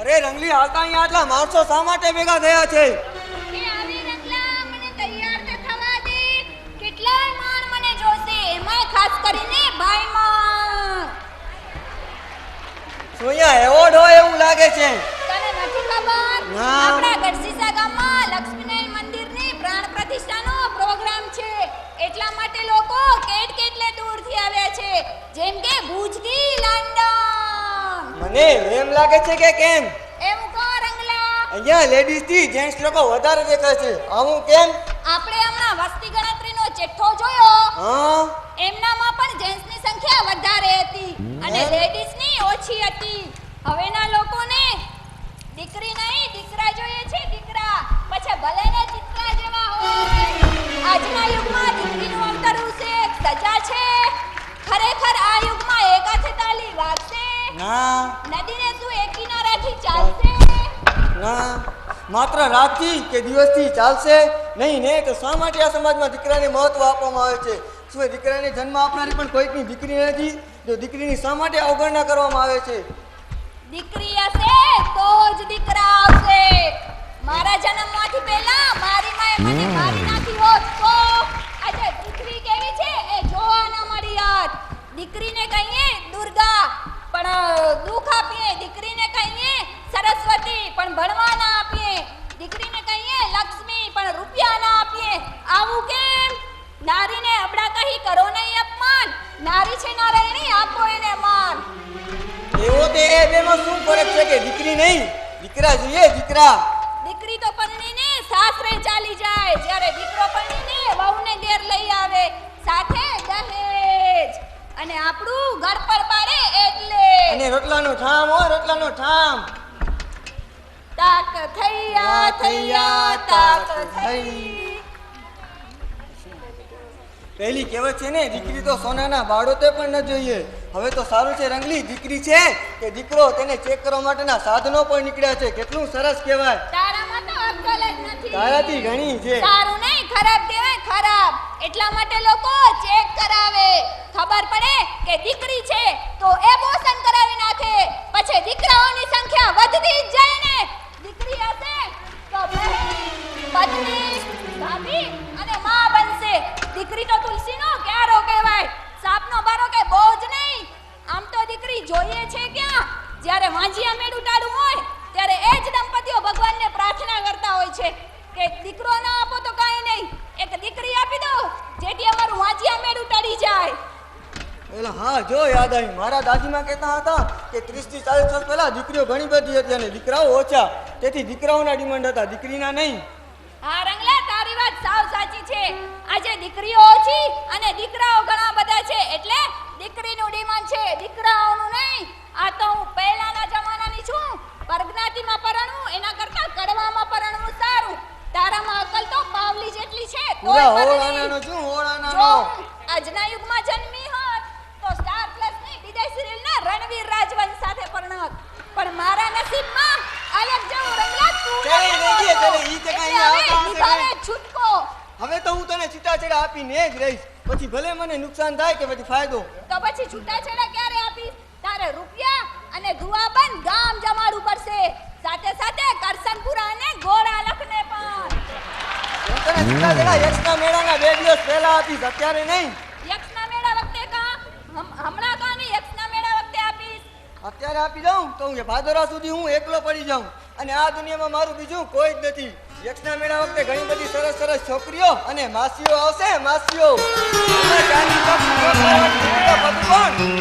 અરે રંગલી હાલતા અહીંયા આટલા માણસો શા માટે ભેગા થયા છે? એવોર્ડ હોય એવું લાગે છે. તને નથી ખબર. આપણા ગઢસીસા ગામમાં લક્ષ્મીનારાયણ મંદિરની પ્રાણ પ્રતિષ્ઠાનો પ્રોગ્રામ છે. એટલા માટે લોકો કેટ કેટલે દૂરથી આવ્યા છે. જેમ કે ભુજથી લંડન. મને એમ લાગે છે કે કેમ? એમ કો રંગલા. અહીંયા લેડીઝથી જેન્ટ્સ લોકો વધારે દેખાય છે. આવું કેમ? આપણે હમણાં વસ્તી ગણતરીનો ચિઠ્ઠો જોયો. હા. એમનામાં પણ જેન્ટ્સની સંખ્યા વધારે હતી અને લેડીઝની ઓછી હતી. હવેના લોકોને દીકરી નહીં દીકરા જોઈએ છે દીકરા. પછી ભલે ને ચિત્રા જેવા હોય. આજના યુગમાં દીકરીનું અંતરવું છે સજા છે. ના. નદીને શું એક કિનારાથી ચાલશે? ના. માત્ર રાતથી કે દિવસથી ચાલશે નહીં ને તો શા માટે આ સમાજમાં દીકરાને મહત્વ આપવામાં આવે છે? શું એ દીકરાને જન્મ આપનારી પણ કોઈકની દીકરી નથી? જો દીકરીની શા માટે અવગણના કરવામાં આવે છે? દીકરી હશે તો જ દીકરા આવશે. મારા જન્મમાંથી પહેલા મારી માએ મને મારી નાખી હોત તો આજે દીકરી કેવી છે એ જોવા ન મળી દીકરીને કહીએ દુર્ગા પણ દુઃખ આપીએ દીકરીને કહીએ સરસ્વતી પણ ભણવા ના આપીએ. દીકરીને કહીએ લક્ષ્મી પણ રૂપિયા ના આપીએ. આવું કેમ? નારીને અબડા કહી કરો નહીં અપમાન. નારી છે નારાયણી આપો એને માન. એવો તે એ બેમાં શું ફરક છે કે દીકરી નહીં? દીકરા જોઈએ દીકરા. દીકરી તો પરણીને સાસરે ચાલી જાય. જ્યારે દીકરો પરણીને વહુને ઘેર લઈ આવે. સાથે દહેજ. અને આપણું ઘર પર પાડે એટલે. અને રોટલાનો ઠામ હો રોટલાનો ઠામ. તાક થૈયા થૈયા તાક થઈ. પહેલી કહેવત છે ને દીકરી તો સોનાના બાળોતે પણ ન જોઈએ. હવે તો સારું છે રંગલી દીકરી છે કે દીકરો તેને ચેક કરવા માટેના સાધનો પણ નીકળ્યા છે. કેટલું સરસ કહેવાય. તારામાં તો અક્કલ જ નથી. તારાથી ઘણી છે. સારું નહીં ખરાબ કહેવાય ખરાબ. એટલા માટે લોકો ચેક કરાવે. ખબર પડે કે દીકરી છે, તો એબોર્શન કરાવી નાખે. પછી દીકરાઓની સંખ્યા વધતી જ જાય ને. દીકરી હશે તો પત્ની, ભાભી અને માં બનશે. દીકરી તો તુલસીનો ક્યારો કહેવાય. સાપનો બારો કે બોજ નહીં. આમ તો દીકરી જોઈએ છે ક્યાં? જ્યારે વાંજિયા મેળું ટાળું હોય ત્યારે એ જ દંપતીઓ ભગવાનને પ્રાર્થના કરતા હોય છે કે દીકરો ના આપો તો કાંઈ નહીં એક દીકરી આપી દો જેથી અમારું વાંજિયા મેળું ટળી જાય એલા હા જો યાદ આવી મારા દાદીમાં કહેતા હતા કે ત્રીસ ચાલીસ વર્ષ પહેલા દીકરીઓ ઘણી બધી હતી અને દીકરાઓ ઓછા. તેથી દીકરાઓના ડિમાન્ડ હતા દીકરીના નહીં. હા રંગલા તારી વાત સાવ સાચી છે. આજે દીકરીઓ ઓછી અને દીકરાઓ ઘણા બધા છે. એટલે દીકરીનું ડિમાન્ડ છે દીકરાઓનું નહીં. આ તો હું પહેલાના જમાનાની છું. પરજ્ઞાતિમાં પરણવું એના કરતા કડવામાં પરણવું સારું. તારામાં અકલ તો પાવલી જેટલી છે તોય પૂરા પરણી. હોળાનાનો શું જો હોળાનાનો હું આજના યુગમાં જન્મી હોત તો સ્ટાર પ્લસની વિજય સિરિયલના રણવીર રાજવંશ સાથે પરણત પણ મારા નસીબમાં અલગ જવું રંગલા તું ચાલે, હોતો. ઈ તે કાંઈ આવતા હવે હશે નિભાવે કાંઈ. છૂટકો. હવે તો હું તને છૂટાછેડા આપીને જ રહીશ. પછી ભલે મને નુકસાન થાય કે પછી ફાયદો. તો પછી છૂટાછેડા ક્યારે આપીશ? તારે રૂપિયા અને ગુવાબંધ ગામ જમાડવું પડશે. સાથે સાથે કરસનપુરા અને ગોળાલખને પણ. હું તને છૂટાછેડા યક્ષના મેળાના બે દિવસ પહેલા આપીશ અત્યારે નહીં. યક્ષના મેળા વખતે કા? હમણાં કા નહીં? યક્ષના મેળા વખતે આપીશ. અત્યારે આપી દઉં તો હું ભાદરા સુધી હું એકલો પડી જાઉં. અને આ દુનિયામાં મારું બીજું કોઈ જ નથી. યક્ષના મેળા વખતે ઘણી બધી સરસ સરસ છોકરીઓ અને માસીઓ આવશે માસીઓ.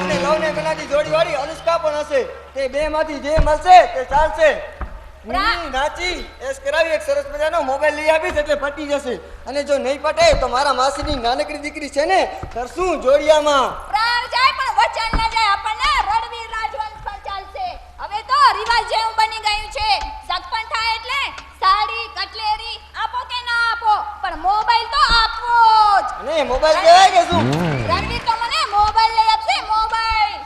અને લવને કલાની જોડી વાળી અનુષ્કા પણ હશે. તે બે માંથી જે મળશે તે ચાલશે. નાચી એસ કરાવી એક સરસ મજાનો મોબાઈલ લઈ આવીશ એટલે પટી જશે. અને જો નહીં પટે તો મારા માસીની નાનકડી દીકરી છે ને કરશું જોડિયામાં. પ્રાણ જાય પણ વચન ન જાય આપણને. રિવાજ જેવું બની ગયું છે. સગપણ થાય એટલે સાડી કટલેરી આપો કે ના આપો પણ મોબાઈલ તો આપવો જ. અને મોબાઈલ કહેવાય કે શું? રણવીર તો મને મોબાઈલ લઈ આપશે મોબાઈલ.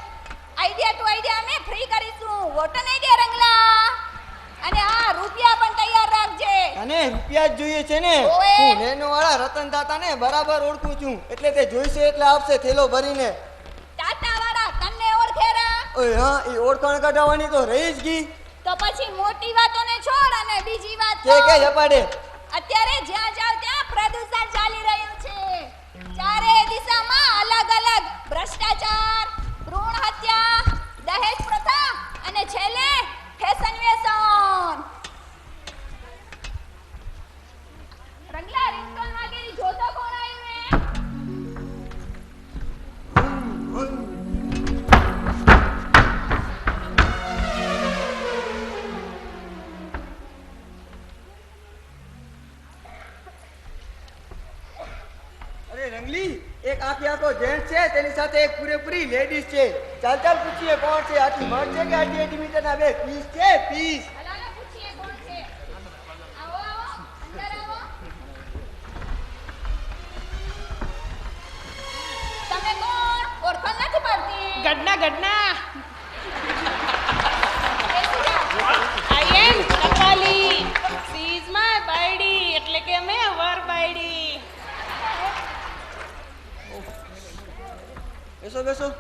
આઈડિયા ટુ આઈડિયા અમે ફ્રી કરીશું. વોટન આઈડિયા રંગલા. અને હા રૂપિયા પણ તૈયાર રાખજે. અને રૂપિયા જ જોઈએ છે ને. હું નેનો વાળા રતન દાતાને બરાબર ઓળખું છું. એટલે તે જોઈશે એટલે આપશે થેલો ભરીને ટાટા વાળા તને ઓળખેરા ઓય હા એ ઓળખાણ કઢાવવાની? તો રહી જ ગઈ. તો પછી મોટી વાતોને છોડ અને બીજી વાત કે કે જપાડે અત્યારે જ્યાં જાવ ત્યાં પ્રદૂષણ ચાલી રહ્યું છે. ચારે દિશામાં અલગ અલગ ભ્રષ્ટાચાર ભ્રૂણ હત્યા દહેજ પ્રથા અને છેલ્લે ફેશન વ્યસન એક જેન્ટ છે તેની સાથે એક પૂરેપૂરી લેડીઝ છે. ચાલ ચાલ પૂછીએ કોણ છે? આટલી મળ છે કે આટલી એટી મીટરના બે? પીસ છે પીસ. ઘટના પૂછીએ 手别收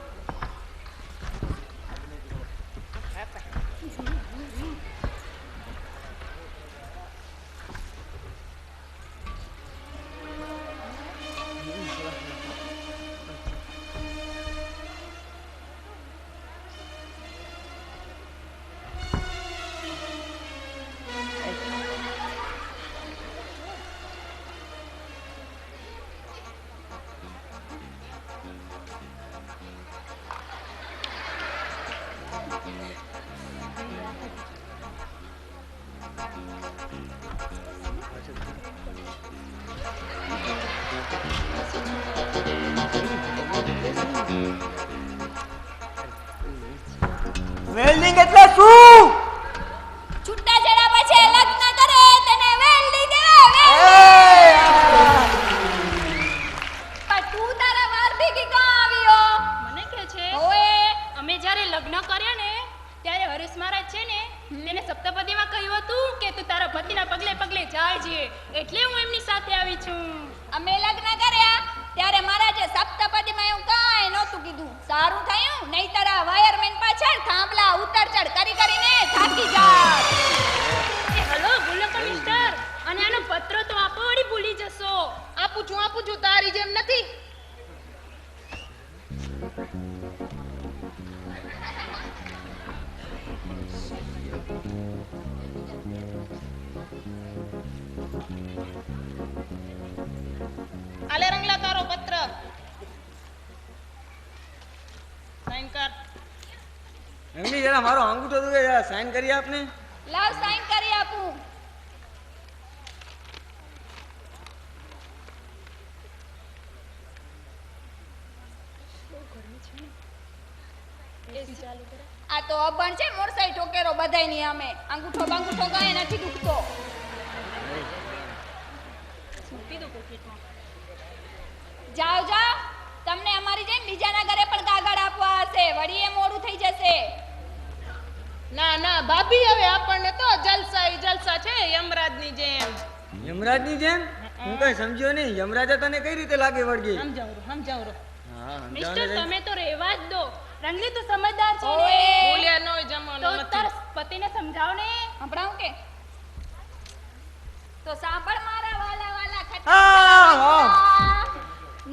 સાઈન કર. એમની જરા મારો અંગૂઠો તો જરા સાઈન કરી આપને. લાવ સાઈન કરી આપું. આ તો અભણ છે મોરસાઈ ઠોકેરો બધાયની અમે અંગૂઠો બાંગૂઠો કાંઈ નથી દુખતો. જાઓ જાઓ તમને અમારી જેમ બીજાના ઘરે પણ કાગળ આપવા હશે વળી એ જશે ના ના ભાભી હવે આપણને તો જલસા ઈ જલસા છે યમરાજની જેમ. યમરાજની જેમ? હું કઈ સમજ્યો નહીં. યમરાજા તને કઈ રીતે લાગે વળગી? સમજાવું સમજાવું રો હા મિસ્ટર તમે તો રહેવા જ દો. રંગલી તો સમજદાર છે ઓએ. ને બોલ્યા નો જમવાનો તો નથી તાર પતિને સમજાવ ને સંભળાવું કે? તો સાંભળ મારા વાલા વાલા હા, ખટ્ટા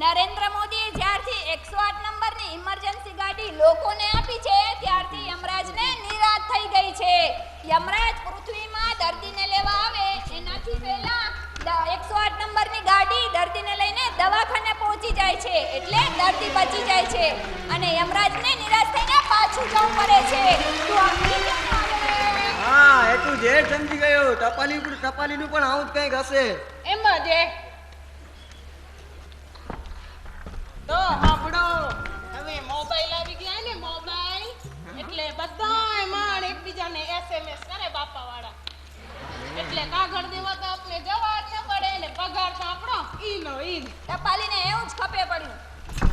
નરેન્દ્ર મોદી જ્યારથી 108 નંબરની ઇમરજન્સી ગાડી લોકોને આપી છે ત્યારથી યમરાજને નિરાશ થઈ ગઈ છે. યમરાજ પૃથ્વીમાં દર્દીને લેવા આવે એનાથી પહેલા દ- 108 નંબરની ગાડી દર્દીને લઈને દવાખાને પહોંચી જાય છે એટલે દર્દી બચી જાય છે. અને યમરાજને નિરાશ થઈને પાછું જવું પડે છે? હા એ તું જેઠ સમજી ગયો. ટપાલી ઉપર ટપાલીનું પણ આવું જ કંઈક હશે. એમ જ તો સાંભળો એકબીજાને એસએમએસ કરે બાપા વાળા એટલે કાગળ દેવા તો આપણે જવા જ ન પડે ને પગાર તો આપણો ઈ નો ઈ. ટપાલીને એવું જ ખપે પડ્યું.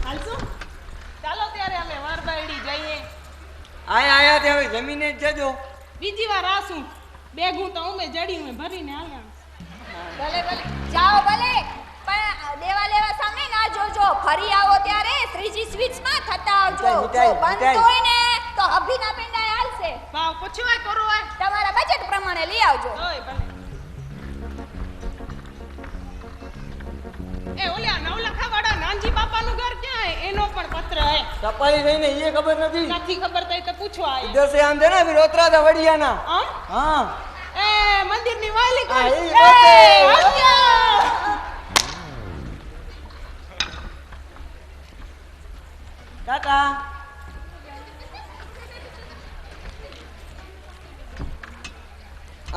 હાલશું? ચાલો ત્યારે અમે વરબાયડી જઈએ. આયા આયા તે હવે જમીને જ જજો. બીજી વાર આશું. બેગું તો અમે જડી ઉમે ભરીને આવ્યા. ભલે ભલે. જાઓ ભલે. પણ દેવા લેવા સામે ના જોજો. ફરી આવો ત્યારે ત્રીજી સ્વીટ્સમાં થતા આવજો. બંધ હોય ને તો અભિના ભાવ પૂછ્યો કરો હોય? તમારા બજેટ પ્રમાણે લઈ આવજો. ભલે એ ઓલ્યા નવલખા વાળા નાનજી બાપાનું ઘર ક્યાં હે? એનો પણ પત્ર હે. સપાઈ રહીને એ ખબર નથી. નથી ખબર તો એ તો પૂછવા આય. ઇધર સે આમ દે ને રોતરા था વડિયાના. હા. એ મંદિરની વાલી કોણ. એ,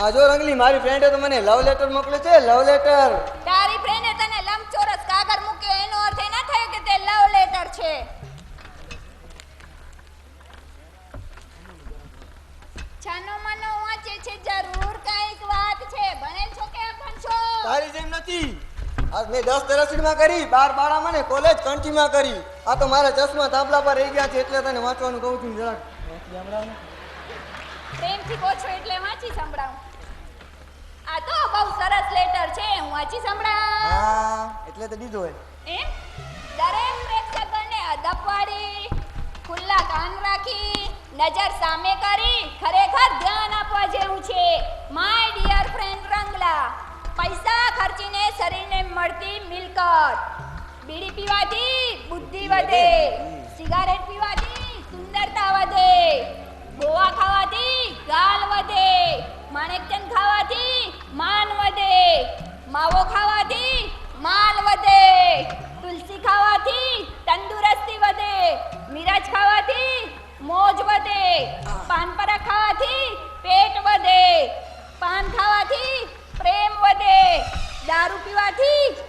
આ જો રંગલી મારી ફ્રેન્ડે તો મને લવ લેટર મોકલ્યો છે લવ લેટર તારી ફ્રેન્ડે તને લંબચોરસ કાગળ મૂક્યો એનો અર્થ એ ના થયો કે તે લવ લેટર છે. છાનો માનો વાંચે છે જરૂર કંઈક વાત છે. ભણેલ છો કે અભણ છો તારી જેમ નથી. આજ મેં દસ દરસીડમાં કરી બાર બાળામાં ને કોલેજ કંઠીમાં કરી. આ તો મારા ચશ્મા થાંભલા પર રહી ગયા છે એટલે તને વાંચવાનું કહું છું જરાક. પ્રેમથી કહો છો એટલે વાંચી સંભળાવું. આ તો બહુ સરસ લેટર છે હું વાંચી સંભળા હા એટલે તો દીધો હોય. એમ? દરેક પ્રેક્ષકોને અદપવાળી ખુલ્લા કાન રાખી નજર સામે કરી ખરેખર ધ્યાન આપવા જેવું છે. માય ડિયર ફ્રેન્ડ રંગલા પૈસા ખર્ચીને શરીરને મળતી મિલકત. બીડી પીવાથી બુદ્ધિ વધે. સિગારેટ પીવાથી સુંદરતા વધે ગોવા ખાવાથી ગાલ વધે. માણેકચંદ ખાવાથી માન વધે. માવો ખાવાથી માલ વધે. તુલસી ખાવાથી તંદુરસ્તી વધે. મિરાજ ખાવાથી મોજ વધે. પાનપરા ખાવાથી પેટ વધે. પાન ખાવાથી પ્રેમ વધે. દારૂ પીવાથી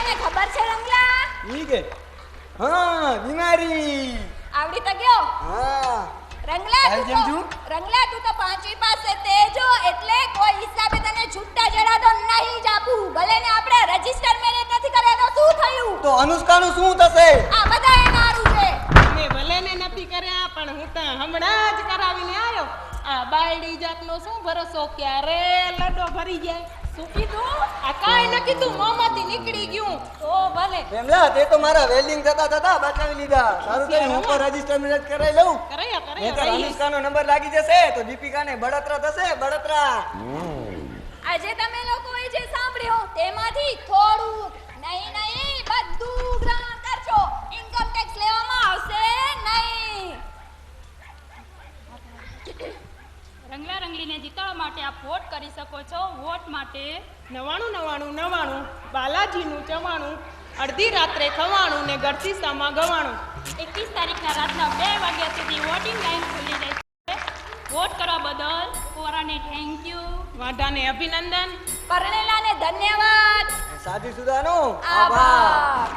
તને ખબર છે રંગલા? ઈ કે હા બીમારી આવડી તો ગયો. હા. રંગલા તું તો છું? રંગલા તું તો પાંચવી પાસે તેજો એટલે કોઈ હિસાબે તને છૂટા જરા તો નહીં જ આપું. ભલે ને આપણે રજિસ્ટર મેરેજ નથી કર્યા તો શું થયું? તો અનુષ્કાનું શું થશે? આ બધા એ મારું છે. મેં ભલે ને નથી કર્યા પણ હું તો હમણાં જ કરાવીને આવ્યો. આ બાયડી જાતનો શું ભરોસો? ક્યારે લડો ભરી જાય? શું કીધું આ કાંઈ ન કીધું મોંમાંથી નીકળી ગયું. તો ભલે. એમલા તે તો મારા વેલ્ડિંગ થતા થતા બચાવી લીધા. સારું થયું હું પણ રજિસ્ટર મેરેજ કરાવી લઉં. કરાયા કરાયા અનુષ્કાનો નંબર લાગી જશે તો દીપિકાને બળતરા થશે બળતરા. આજે તમે લોકોએ જે સાંભળ્યો તેમાંથી થોડું નહીં નહીં બધું રંગલા રંગલીને જીતાડવા માટે આપ વોટ કરી શકો છો. વોટ માટે નવાણું નવાણું નવાણું બાલાજીનું ચવાણું અડધી રાત્રે ખવાણું ને ગરસીસામાં ગવાણું. એકવીસ તારીખના રાતના બે વાગ્યા સુધી વોટિંગ લાઈન ખુલી છે. વોટ કરવા બદલ કોરાને થેન્ક યુ વાઢાને અભિનંદન. પરણેલાને ધન્યવાદ. સાદી સુધાનો. આભાર.